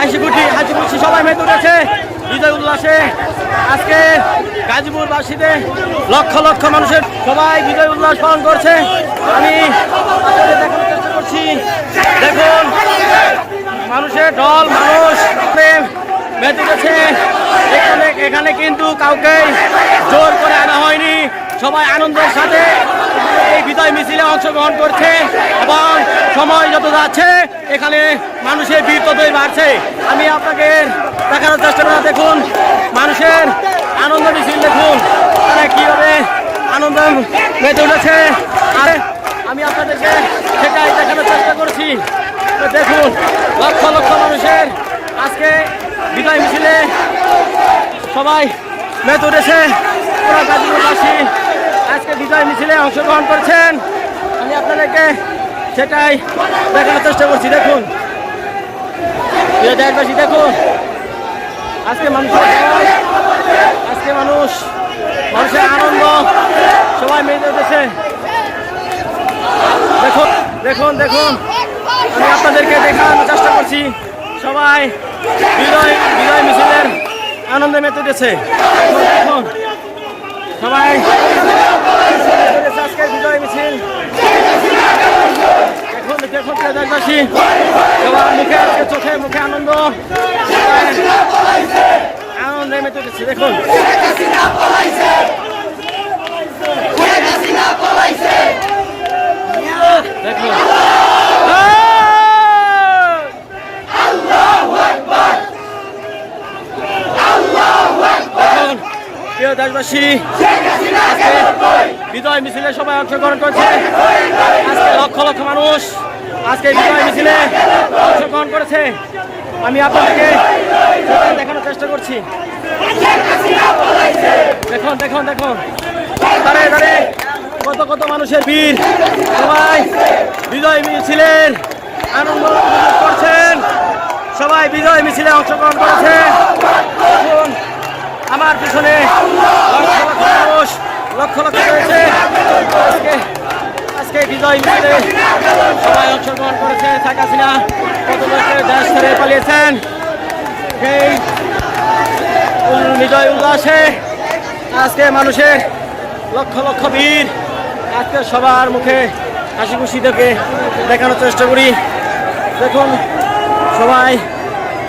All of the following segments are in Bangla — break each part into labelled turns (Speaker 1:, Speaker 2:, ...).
Speaker 1: হাসিকুটি হাসিকুটি সবাই মেতে উঠেছে বিজয় উল্লাসে আজকে গাজীপুরবাসীতে লক্ষ লক্ষ মানুষের সবাই বিজয় উল্লাস পালন করছে। আমি চেষ্টা করছি। দেখুন, মানুষের ঢল মানুষ মেতে উঠেছে এখানে এখানে কিন্তু কাউকে জোর করে আনা হয়নি। সবাই আনন্দের সাথে এই বিদায় মিছিলে অংশগ্রহণ করছে এবং সময় যত যাচ্ছে, এখানে মানুষের ভিড় ততই বাড়ছে। আমি আপনাকে দেখানোর চেষ্টা করা দেখুন, মানুষের আনন্দ মিছিল, দেখুন, তারা কীভাবে আনন্দ মেতে উঠেছে। আর আমি আপনাদেরকে সেটাই দেখানোর চেষ্টা করছি। দেখুন, লক্ষ লক্ষ মানুষের আজকে বিদায় মিছিলে সবাই মেতে উঠেছে। পুরো গাজীপুরবাসী আজকে বিজয় মিছিলে অংশগ্রহণ করছেন। আমি আপনাদেরকে সেটাই দেখানোর চেষ্টা করছি, দেখুন। দেশবাসী, দেখুন। আজকে মানুষ আজকে মানুষ মানুষের আনন্দ সবাই মেতে উঠেছে। দেখুন দেখুন দেখুন। আমি আপনাদেরকে দেখানোর চেষ্টা করছি। সবাই বিজয় বিজয় মিছিলের আনন্দে মেতে উঠেছে। দেখুন। সবাই আজকে বিজয় মিছিল। দেখুন দেখুন দেশবাসী, সবার মুখে আজকে চোখে মুখে আনন্দ। আনন্দে মেতে উঠেছে দেখুন। দেখুন, প্রিয় দেশবাসী বিজয় মিছিলে সবাই অংশগ্রহণ করছে। আজকে লক্ষ লক্ষ মানুষ আজকে বিজয় মিছিলে অংশগ্রহণ করেছে। আমি আপনাদেরকে দেখানোর চেষ্টা করছি। দেখুন দেখুন দেখুন। দাঁড়ে দাঁড়ে কত কত মানুষের ভিড়। সবাই বিজয় মিছিলের আনন্দ করছেন। সবাই বিজয় মিছিলে অংশগ্রহণ করেছে। আমার পিছনে মানুষ লক্ষ লক্ষ রয়েছে। আজকে আজকে বিজয় মিছিলে সবাই অংশগ্রহণ করেছে শেখ হাসিনা। কত লোকে দেশ ছেড়ে পালিয়েছেন? বিজয় উল্লাসে আজকে মানুষের লক্ষ লক্ষ ভিড়। আজকে সবার মুখে হাসি খুশি থেকে দেখানোর চেষ্টা করি। দেখুন, সবাই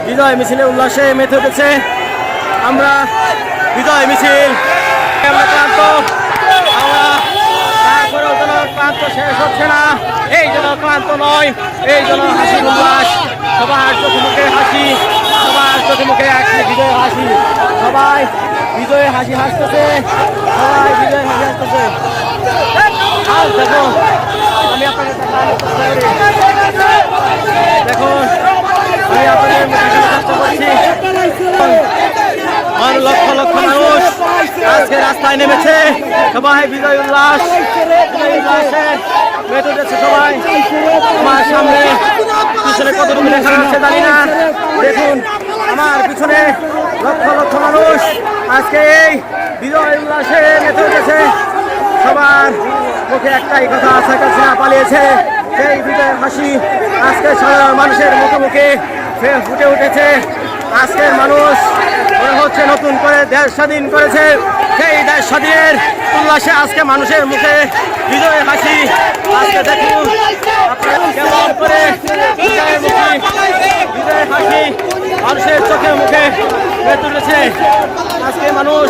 Speaker 1: বিজয় মিছিলে উল্লাসে মেতে উঠেছে। আমরা বিজয় মিছিল আমরা ক্লান্ত। আমরা তারপরেও যেন ক্লান্ত শেষ হচ্ছে না। এই যেন ক্লান্ত নয়, এই যেন হাসি উল্লাস। সবার চোখে মুখে হাসি, সবার চোখে মুখে একটি বিজয় হাসি। সবাই বিজয় হাসি হাসতেছে, সবাই বিজয় হাসি হাসতেছে। আর দেখুন আমি আপনাকে দেখুন, আমি আপনাদের চেষ্টা করছি লক্ষ লক্ষ মানুষ আজকে রাস্তায় নেমেছে। সবাই বিজয় উল্লাস। উঠেছে সবাই। আমার সামনে পিছনে কতটুকু দেখা যাচ্ছে জানি না। দেখুন, আমার পিছনে লক্ষ লক্ষ মানুষ আজকে এই বিজয় উল্লাসে মেতে উঠেছে। সবার মুখে একটাই কথা আছে, কাছে পালিয়েছে। সেই বিজয় হাসি আজকে সাধারণ মানুষের মুখে মুখে ফুটে উঠেছে। আজকের মানুষ হচ্ছে নতুন করে দেশ স্বাধীন করেছে। সেই দেশ স্বাধীনের উল্লাসে আজকে মানুষের মুখে বিজয় হাসি। আজকে দেখুন কেমন করে বিজয় হাসি মানুষের চোখে মুখে তুলেছে। আজকে মানুষ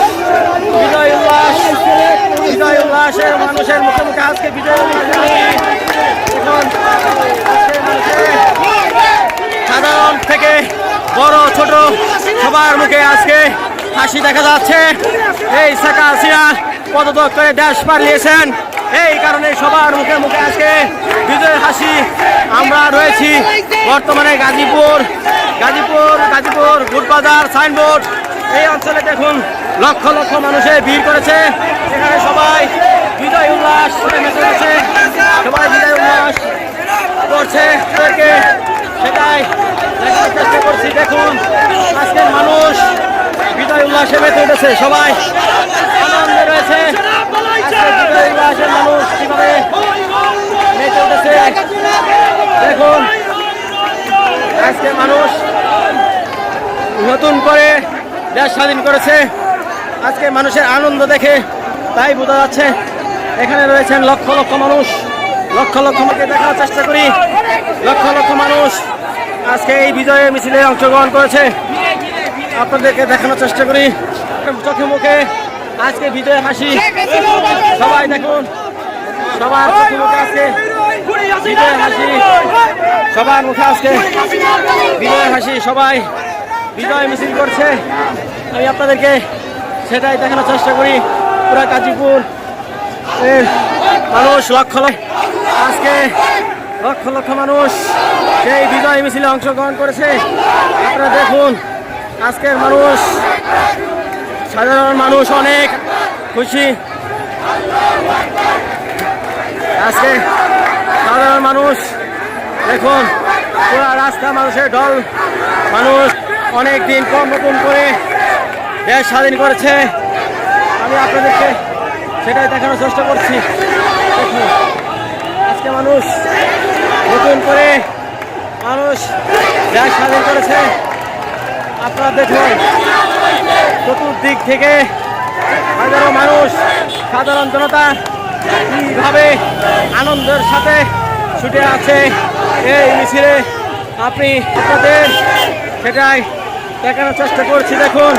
Speaker 1: বিজয় উল্লাস, বিজয় উল্লাসের মানুষের মুখে মুখে আজকে বিজয় উল্লাস এখন আজকে মানুষের সাধারণ থেকে বড় ছোট সবার মুখে আজকে হাসি দেখা যাচ্ছে। এই শেখা হাসিনা পদত্যাগ করে দেশ পালিয়েছেন। এই কারণে সবার মুখে মুখে আজকে বিজয় হাসি। আমরা রয়েছি বর্তমানে গাজীপুর গাজীপুর গাজীপুর গুটবাজার সাইনবোর্ড। এই অঞ্চলে দেখুন লক্ষ লক্ষ মানুষের ভিড় করেছে। এখানে সবাই বিজয় উল্লাস সবাই বিজয় উল্লাস করছে। সেটাই দেখার চেষ্টা করছি। দেখুন, আজকের মানুষ বিজয় উল্লাসে মেতে উঠেছে, সবাই আনন্দে রয়েছে। মানুষ কীভাবে মেতে উঠেছে, দেখুন। আজকে মানুষ নতুন করে দেশ স্বাধীন করেছে। আজকে মানুষের আনন্দ দেখে তাই বোঝা যাচ্ছে, এখানে রয়েছেন লক্ষ লক্ষ মানুষ। লক্ষ লক্ষ মানুষকে দেখার চেষ্টা করি। লক্ষ লক্ষ মানুষ আজকে এই বিজয় মিছিলে অংশগ্রহণ করেছে। আপনাদেরকে দেখানোর চেষ্টা করি। চোখে মুখে আজকে বিজয় হাসি। সবাই দেখুন। সবার চোখে মুখে আজকে বিজয় হাসি। সবার মুখে আজকে বিজয় হাসি। সবাই বিজয় মিছিল করছে। আমি আপনাদেরকে সেটাই দেখানোর চেষ্টা করি। পুরা গাজীপুর এর মানুষ, লক্ষ লক্ষ আজকে লক্ষ লক্ষ মানুষ সেই বিজয় মিছিলে অংশগ্রহণ করেছে। আপনারা দেখুন, আজকের মানুষ, সাধারণ মানুষ অনেক খুশি। আজকে সাধারণ মানুষ, দেখুন, পুরো রাস্তা মানুষের ঢল। মানুষ অনেক দিন কম নতুন করে দেশ স্বাধীন করেছে। আমি আপনাদেরকে সেটাই দেখানোর চেষ্টা করছি। আজকে মানুষ নতুন করে মানুষ দেশ স্বাধীন করেছে। আপনারা দেখুন, চতুর্দিক থেকে হাজারো মানুষ, সাধারণ জনতা কীভাবে আনন্দের সাথে ছুটে আছে এই মিছিলে। আপনি আপনাদের সেটাই দেখানোর চেষ্টা করছি। দেখুন,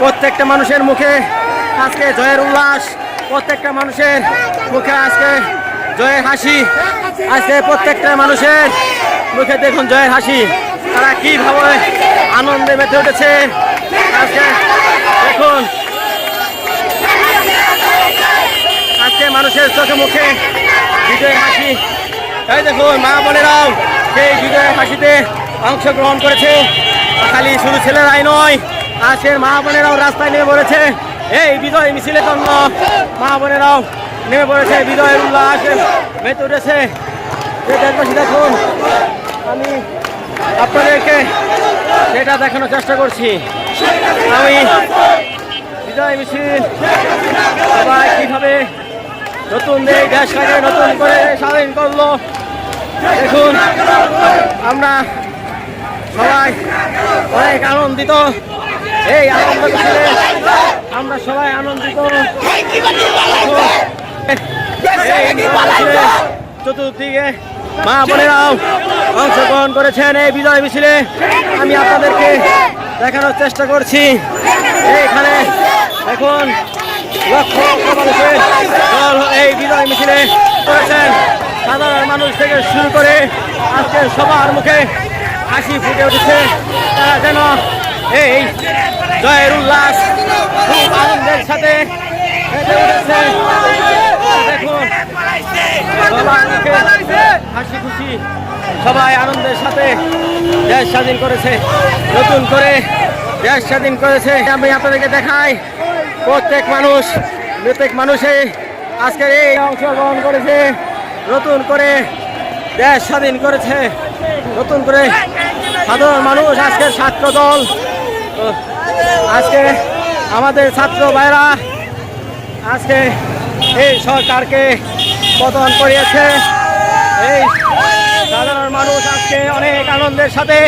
Speaker 1: প্রত্যেকটা মানুষের মুখে আজকে জয়ের উল্লাস। প্রত্যেকটা মানুষের মুখে আজকে জয়ের হাসি। আজকে প্রত্যেকটা মানুষের মুখে দেখুন জয়ের হাসি। তারা কীভাবে আনন্দে মেতে উঠেছে। আজকে দেখুন। আজকে মানুষের চোখে মুখে বিজয় হাসি। তাই দেখুন, মা বোনেরাও সেই বিজয় হাসিতে অংশগ্রহণ করেছে। খালি শুধু ছেলেরাই নয়, আজকের মা বোনেরাও রাস্তায় নেমে পড়েছে। এই বিজয় মিছিলের জন্য মা বোনেরাও নেমে পড়েছে, বিজয়ের উল্লাসে। মেতে উঠেছে এই দেখুন আমি আপনাদেরকে সেটা দেখানোর চেষ্টা করছি। আমি বিজয় মিছিল সবাই কীভাবে নতুন দেশ দেশটাকে নতুন করে স্বাধীন করল? দেখুন, আমরা সবাই অনেক আনন্দিত। এই আনন্দ মিছিলে আমরা সবাই আনন্দিত। চতুর্দিকে মা বোনেরাও অংশগ্রহণ করেছেন এই বিজয় মিছিলে। আমি আপনাদেরকে দেখানোর চেষ্টা করছি। এইখানে দেখুন, লক্ষ লক্ষ মানুষের এই বিজয় মিছিলে করেছেন। সাধারণ মানুষ থেকে শুরু করে আজকে সবার মুখে হাসি ফুটে উঠেছে। তারা যেন এই জয়ের উল্লাস খুব আনন্দের সাথে হাসি খুশি সবাই আনন্দের সাথে দেশ স্বাধীন করেছে। নতুন করে দেশ স্বাধীন করেছে। আমি আপনাদেরকে দেখাই, প্রত্যেক মানুষ, প্রত্যেক মানুষে আজকের এই অংশগ্রহণ করেছে। নতুন করে দেশ স্বাধীন করেছে। নতুন করে সাধারণ মানুষ আজকের ছাত্র দল আজকে আমাদের ছাত্র ভাইরা আজকে এই সরকারকে পতন করিয়েছে। এই সাধারণ মানুষ আজকে অনেক আনন্দের সাথে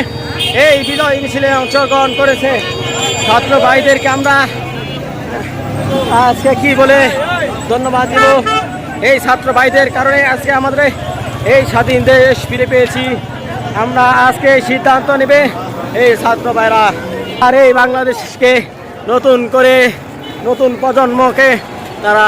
Speaker 1: এই বিজয় মিছিলে অংশগ্রহণ করেছে। ছাত্র ভাইদেরকে আমরা আজকে কি বলে ধন্যবাদ দিব? এই ছাত্র ভাইদের কারণে আজকে আমাদের এই স্বাধীন দেশ ফিরে পেয়েছি। আমরা আজকে সিদ্ধান্ত নেবে। এই ছাত্র ভাইরা আর এই বাংলাদেশকে নতুন করে নতুন প্রজন্মকে তারা